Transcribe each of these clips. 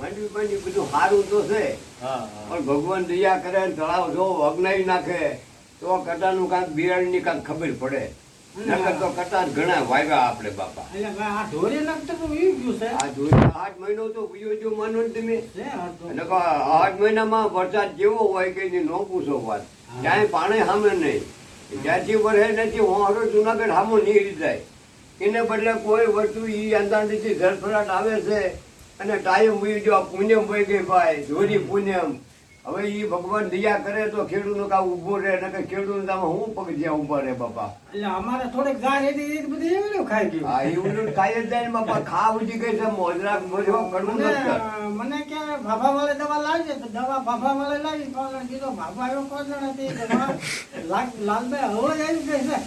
માંડવી માંડવી બધું સારું તો છે પણ ભગવાન દયા કરે ને તળાવ જો અગ્નાઈ નાખે તો કટાનું કાંઈક બિયારણની કાંક ખબર પડે. નકર તો કટા ઘણા વાવ્યા આપણે બાપા. આ ઢોરી તો ઈ ગયું છે. આ જોઈ આઠ મહિનો તો બીજો જો માનો ને તમે. તો. આઠ મહિનામાં વરસાદ કેવો હોય કે નો પૂછો વાત. ક્યાંય પાણી સામે નહીં. જ્યાંથી વરસે નથી હું હવે જુનાગઢ સામો નીકળી જાય. એને બદલે કોઈ વસ્તુ ઈ અંદાજથી ધરફરાટ આવે છે અને ટાઈમ વહી જો પુણ્યમ વહી ગઈ ભાઈ જોરી પુણ્યમ. હવે એ ભગવાન દયા કરે તો ખેડૂતનો કાં ઊભો રહે નકર ખેડૂત તમે હું પગથિયા ઊભા રહે બાપા? એટલે અમારે થોડીક ગાય હતી એ બધી એવડું ખાઈ ગયું. હા એવું તો ખાઈ જ જાય ને બાપા ખા ઉજી ગઈ છે મોજરા મોજો કડવું મને નથી મને કે ભાભા વાળે દવા લાવજે તો દવા ભાભા વાળે લાવી પણ કીધો ભાભા એવો કોણ હતી કે લાલભાઈ હવે જ આવી ગઈ છે.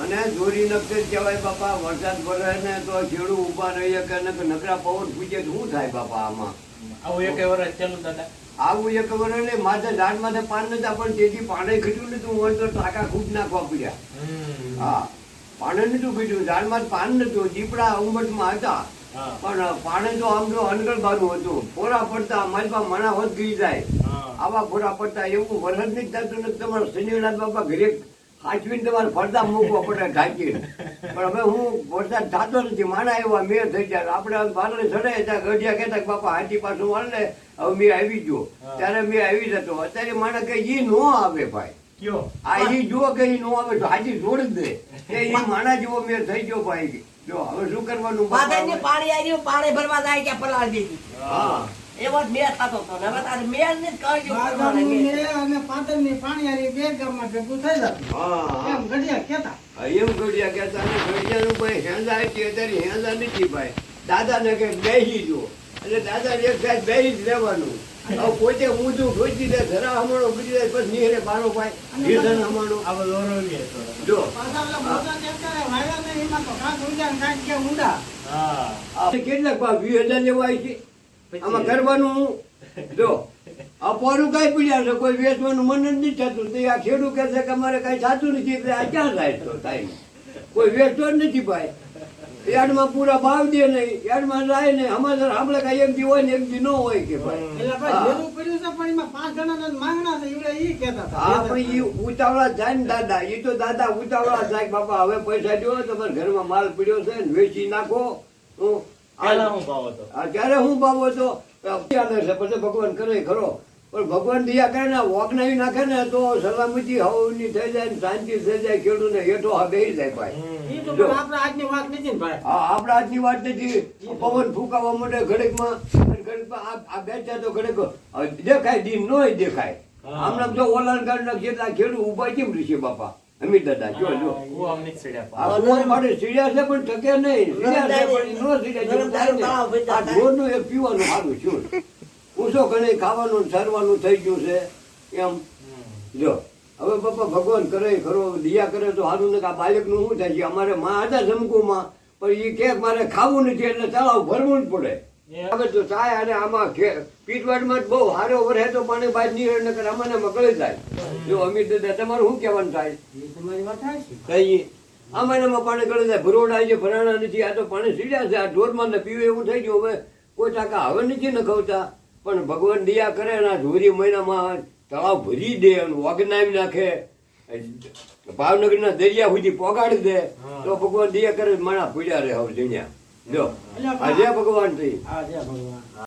અને જોરી નક્ષત્ર કહેવાય બાપા વરસાદ પડે ને તો ખેડૂ ઊભા રહીએ કે નકરા પવન પૂજે શું થાય બાપા આમાં? આવું એક વર્ષ ચાલુ દાદા. આવું એક ખબર ને માથે ઝાડ માથે પાન નતા પણ તેથી પાણી ખીટ્યું નતું હોય તો ટાંકા ખૂબ નાખવા પડ્યા. હા પાણી નતું ખીટ્યું ઝાડમાં પાન નતું દીપડા ઉંમટમાં હતા. પણ પાણી તો આમ તો અનગળબારું હતું. ફોરા પડતા માલમાં મણા હોત ગઈ જાય. આવા ફોરા પડતા એવું વરસાદ નહીં થતું નથી તમારે શનિનાથ બાપા ઘરે હાચવીને તમારે ફરતા મૂકવો પડે ઢાંકી પણ હવે હું વરસાદ થતો નથી માણા એવા મેં થઈ ગયા. આપણે વાદળે ચડાય ત્યાં ગઢિયા કહેતા બાપા હાથી પાછું વાળને હવે મેં આવી ગયો. ત્યારે મેં આવી જતો. અત્યારે માણા કે ઈ નો આવે ભાઈ. આ ઈ જુઓ કે ઈ નો આવે તો હાજી જોડ દે. એ ઈ માણા જેવો મેં થઈ ગયો ભાઈ. જો હવે શું કરવાનું? પાણી આવ્યું પાણી ભરવા જાય કે પલાળ દીધી. હા. એવો જ મેળ થતો હતો. ને હવે તારે મેળ ને કરજો. ને બે ગામમાં ભેગું થઈ જતું એમ ઘડિયા એમ ને ભાઈ હેંદા હતી અત્યારે હેંદા નથી ભાઈ. દાદાને કે બેસી જો. એટલે દાદા એક સાઈડ બેસી જ રહેવાનું. પોતે ઊંધું ઠોકી દે ધરા હમણો કરી દે પછી નીરે બારો ભાઈ. ભીષણ હમણો. આવો બધું જો. ને કેટલાક ભાવ વીસ હજાર લેવાય છે? આમાં ગરબાનું હું? જો આ કઈ પીડ્યા છે કોઈ વેચવાનું મન જ નથી થતું. તે આ ખેડૂત કહે છે કે અમારે કઈ થતું નથી એટલે આ ક્યાં થાય તો થાય? કોઈ વેચતો જ નથી ભાઈ. યાર્ડમાં પૂરા ભાવ દે નહીં યાર્ડમાં રાય ને અમારે આપણે કઈ એક દી હોય ને એક દી ન હોય કે ભાઈ. એટલે ભાઈ હા. ભેગું પડ્યું પણ એમાં પાંચ જણા માંગણા છે એવડે ઈ કહેતા હતા. હા પણ ઈ ઉતાવળા જાય ને દાદા. એ તો દાદા ઉતાવળા જાય બાપા હવે પૈસા દો તમારા ઘરમાં માલ પડ્યો છે ને વેચી નાખો. હું પેલા હું ભાવ હતો. આ ત્યારે હું બાબો તો પછી ભગવાન કરે ખરો. પણ ભગવાન દયા કરે ને વોકનાવી નાખે ને તો સલામતી હવની થઈ જાય ને શાંતિ થઈ જાય ખેડૂતને હેઠો હા બેસી જાય ભાઈ. આપણે આજની વાત નથી ને ભાઈ. આ આપણા વાત નથી. પવન ફૂંકાવા માટે ઘડેકમાં ઘડેક આ આ બેઠા તો ઘડેક દેખાય દિન નોય દેખાય. હા. જો તો ઓલાન કાઢ નાખીએ તો આ ખેડૂત ઊભા કેમ રહેશે બાપા? અમિત દાદા જો જો. કુવા માટે સીડ્યા છે પણ ટકે નહીં. સીડ્યા છે પણ નો સીડ્યા એક પીવાનું સારું શું ઊંચો ઘણે ખાવાનું સારવાનું થઈ ગયું છે એમ. જો. હવે પપ્પા ભગવાન કરે ખરો દિયા કરે તો સારું ને કે આ બાળકનું શું થાય છે? અમારે માં હતા જમકુમાં પણ એ કે મારે ખાવું નથી એટલે તળાવ ભરવું જ પડે. હવે તો થાય અને આમાં પીટવાડમાં જ બહુ હારો વરસે તો પાણી બહાર નીકળે નકર અમને મકળી જાય. જો અમિત દાદા તમારું શું કહેવાનું થાય? તમારી વાત થાય છે? કઈ આમાં પાણી ગળી જાય ભરોડા છે ભરાણા નથી. આ તો પાણી સીડ્યા છે. આ ઢોરમાં ને પીવે એવું થઈ ગયું. હવે કોઈ ટાકા હવે નથી નખવતા. પણ ભગવાન દયા કરે ને આ ધોરી મહિનામાં તળાવ ભરી દે અને વગનાવી નાખે. ભાવનગરના દરિયા સુધી પોગાડી દે. તો ભગવાન દયા કરે માણા પૂજા રહે હવે દુનિયા જો આજે ભગવાન થઈ આજે ભગવાન.